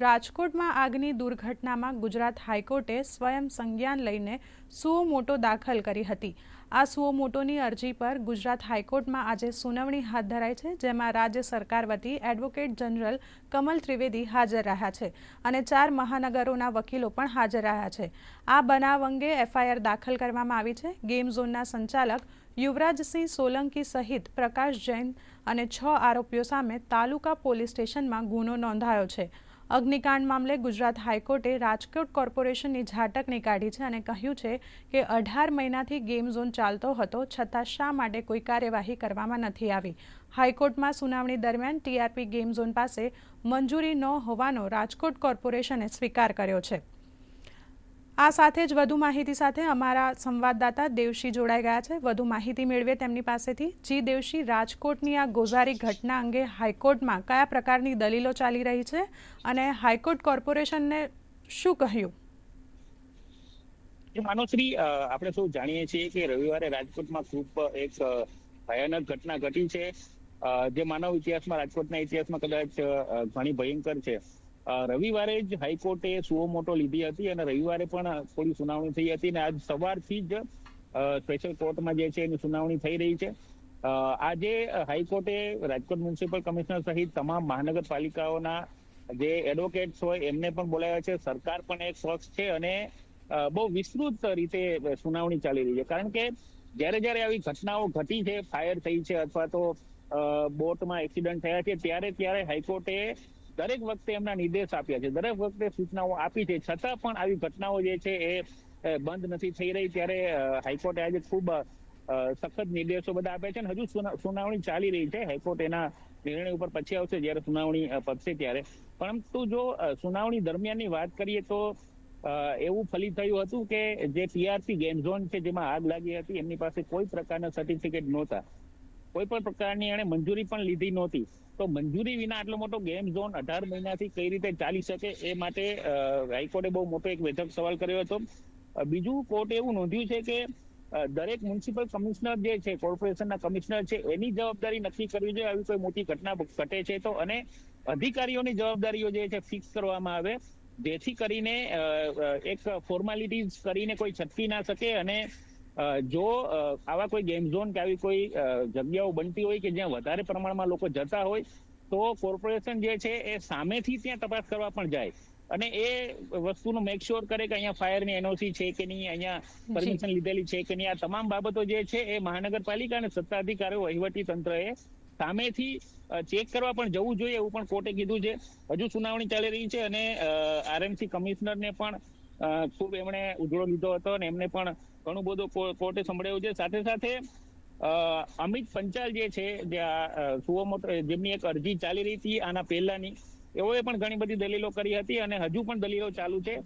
રાજકોટમાં આગની દુર્ઘટનામાં ગુજરાત હાઈકોર્ટે સ્વયં સંજ્ઞાન લઈને સુઓ મોટો દાખલ કરી હતી. આ સુઓ મોટોની અરજી પર ગુજરાત હાઈકોર્ટમાં આજે સુનાવણી હાથ ધરાઈ છે, જેમાં રાજ્ય સરકાર વતી એડવોકેટ જનરલ કમલ ત્રિવેદી હાજર રહ્યા છે અને ચાર મહાનગરોના વકીલો પણ હાજર રહ્યા છે. આ બનાવ અંગે એફઆઈઆર દાખલ કરવામાં આવી છે. ગેમ ઝોનના સંચાલક યુવરાજસિંહ સોલંકી સહિત પ્રકાશ જૈન અને છ આરોપીઓ સામે તાલુકા પોલીસ સ્ટેશનમાં ગુનો નોંધાયો છે. અગ્નિકાંડ મામલે ગુજરાત હાઈકોર્ટે રાજકોટ કોર્પોરેશનની ઝાટકણી કાઢી છે અને કહ્યું છે કે અઢાર મહિનાથી ગેમ ઝોન ચાલતો હતો, છતાં શા માટે કોઈ કાર્યવાહી કરવામાં નથી આવી? હાઈકોર્ટમાં સુનાવણી દરમિયાન ટીઆરપી ગેમ ઝોન પાસે મંજૂરી ન હોવાનો રાજકોટ કોર્પોરેશને સ્વીકાર કર્યો છે. આ સાથે જ વધુ માહિતી સાથે અમારા સંવાદદાતા દેવશી જોડાઈ ગયા છે. વધુ માહિતી મેળવીએ તેમની પાસેથી. જી દેવશી, રાજકોટની આ ગોઝારી ઘટના અંગે હાઈકોર્ટમાં કયા પ્રકારની દલીલો ચાલી રહી છે અને હાઈકોર્ટ કોર્પોરેશનને શું કહ્યું? માનોશ્રી આપણે સૌ જાણીએ છીએ કે રવિવારે રાજકોટમાં ખૂબ એક ભયાનક ઘટના ઘટી છે. જે માનવ ઇતિહાસમાં, રાજકોટના ઇતિહાસમાં કદાચ ઘણી ભયંકર છે. રવિવારે જ હાઈકોર્ટે સુઓ લીધી હતી અને રવિવારે પણ થોડી સુનાવણી થઈ હતી અને આજ સવારથી જ સ્પેશિયલ કોર્ટમાં જે છે એની સુનાવણી થઈ રહી છે. આજે હાઈકોર્ટે રાજકોટ મ્યુનિસિપલ કમિશનર સહિત તમામ મહાનગરપાલિકાઓના જે એડવોકેટ્સ હોય એમને પણ બોલાવ્યા છે. સરકાર પણ એક પક્ષ છે અને બહુ વિસ્તૃત રીતે સુનાવણી ચાલી રહી છે. કારણ કે જ્યારે જ્યારે આવી ઘટનાઓ ઘટી છે ફાયર થઈ છે અથવા તો બોટમાં એક્સિડન્ટ થયા છે, ત્યારે ત્યારે હાઈકોર્ટે દરેક વખતે એમના નિર્દેશ આપ્યા છે. દરેક વખતે સૂચનાઓ આપી છે. છતાં પણ આવી ઘટનાઓ જે છે એ બંધ નથી થઈ રહી. ત્યારે હાઈકોર્ટે આજે ખૂબ સખત નિર્દેશો બધા આપ્યા છે અને હજુ સુનાવણી ચાલી રહી છે. હાઈકોર્ટ એના નિર્ણય ઉપર પછી આવશે જ્યારે સુનાવણી પતશે ત્યારે. પરંતુ જો સુનાવણી દરમિયાનની વાત કરીએ તો એવું ફલિત થયું હતું કે જે પીઆરસી ગેમ ઝોન છે, જેમાં આગ લાગી હતી, એમની પાસે કોઈ પ્રકારના સર્ટિફિકેટ નહોતા. કોઈ પણ પ્રકારની એને મંજૂરી પણ લીધી નહોતી. તો મંજૂરી વિના આટલો મોટો ગેમ ઝોન અઢાર મહિનાથી કઈ રીતે ચાલી શકે એ માટે હાઈકોર્ટે બહુ મોટો એક વેધક સવાલ કર્યો હતો. બીજું કોર્ટે એવું નોંધ્યું છે કે દરેક મ્યુનિસિપલ કમિશનર જે છે કોર્પોરેશનના કમિશનર છે, એની જવાબદારી નક્કી કરવી જોઈએ આવી કોઈ મોટી ઘટના ઘટે છે તો અને અધિકારીઓની જવાબદારીઓ જે છે ફિક્સ કરવામાં આવે. જેથી કરીને એક ફોર્માલિટીઝ કરીને કોઈ છટકી ના શકે અને જો આવા કોઈ ગેમ ઝોન કે આવી કોઈ જગ્યાઓ બનતી હોય કે જ્યાં વધારે પ્રમાણમાં લોકો જતા હોય તો કોર્પોરેશન જે છે એ સામેથી ત્યાં તપાસ કરવા પણ જાય. અને એ વસ્તુનો મેક શ્યોર કરે કે અહીંયા ફાયરની એનઓસી છે કે નહીં અહીંયા પરમિશન લીધેલી છે કે નહીં આ તમામ બાબતો જે છે એ મહાનગરપાલિકા અને સત્તાધિકારીઓ વહીવટી તંત્રએ સામેથી ચેક કરવા પણ જવું જોઈએ એવું પણ કોર્ટે કીધું છે. હજુ સુનાવણી ચાલી રહી છે અને આરએમસી કમિશનરને પણ ખૂબ એમણે ઉજળો લીધો હતો અને એમને પણ ઘણું બધું કોર્ટે સંભળાયું છે. સાથે સાથે અમિત પંચાલ જે છે જેમની એક અરજી ચાલી રહી હતી આના પહેલાની, એઓએ પણ ઘણી બધી દલીલો કરી હતી અને હજુ પણ દલીલો ચાલુ છે.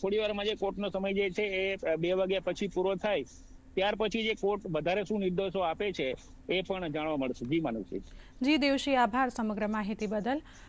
થોડી વારમાં જે કોર્ટનો સમય જે છે એ બે વાગ્યા પછી પૂરો થાય. ત્યાર પછી જે કોર્ટ વધારે શું નિર્દેશો આપે છે એ પણ જાણવા મળશે. જી, માનવસિંહ. જી દેવશી આભાર સમગ્ર માહિતી બદલ.